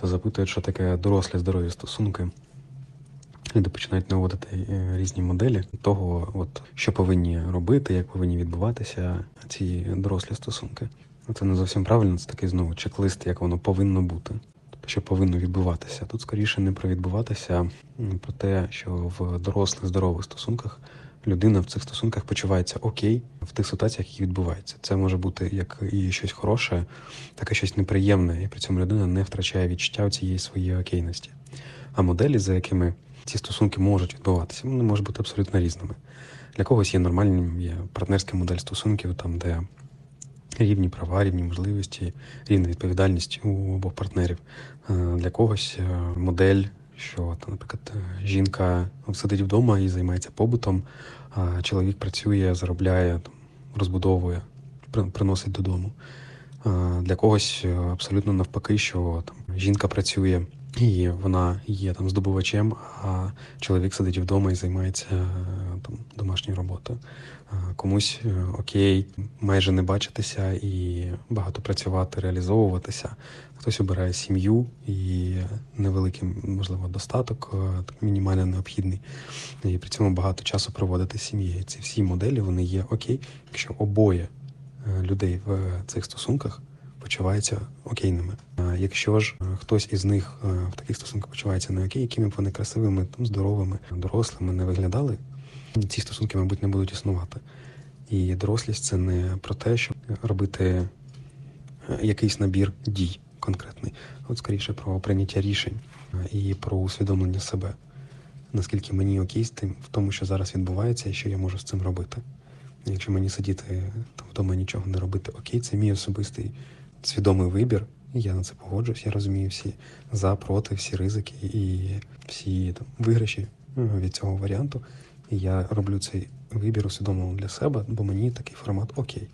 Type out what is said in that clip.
часто запитують, що таке дорослі здорові стосунки. Люди починають наводити е, різні моделі того, от, що повинні робити, як повинні відбуватися ці дорослі стосунки. Це не зовсім правильно, це такий знову чек-лист, як воно повинно бути. Тобто, що повинно відбуватися. Тут скоріше не про відбуватися, м, про те, що в дорослих здорових стосунках людина в цих стосунках почувається окей в тих ситуаціях, які відбуваються. Це може бути як і щось хороше, так і щось неприємне, і при цьому людина не втрачає відчуття цієї своєї окейності. А моделі, за якими ці стосунки можуть відбуватися, вони можуть бути абсолютно різними. Для когось є нормальним, є партнерська модель стосунків, там, де рівні права, рівні можливості, рівна відповідальність у обох партнерів. Е, Для когось е, модель, що, там, наприклад, жінка сидить вдома і займається побутом, а чоловік працює, заробляє, розбудовує, приносить додому. Для когось е, абсолютно навпаки, що там жінка працює і вона є там здобувачем, а чоловік сидить вдома і займається е, там домашньою роботою. А Комусь е, окей, майже не бачитися і багато працювати, реалізовуватися. Хтось обирає сім'ю і невеликий, можливо, достаток, е, мінімально необхідний, і при цьому багато часу проводити з сім'єю. Ці всі моделі вони є окей, якщо обоє е, людей в цих стосунках почуваються окейними. Якщо ж хтось із них в таких стосунках почувається не окей, якими б вони красивими, там, здоровими, дорослими не виглядали, ці стосунки, мабуть, не будуть існувати. І дорослість це не про те, щоб робити е, якийсь набір дій конкретний, от скоріше про прийняття рішень е, і про усвідомлення себе. Наскільки мені окей в тому, що зараз відбувається, і що я можу з цим робити. Якщо мені сидіти там вдома нічого не робити, окей, це мій особистий свідомий вибір. Я на це погоджуюсь. Я розумію всі за, проти, всі ризики і всі там виграші е, від цього варіанту. Я роблю цей вибір усвідомлено для себе, бо мені такий формат окей.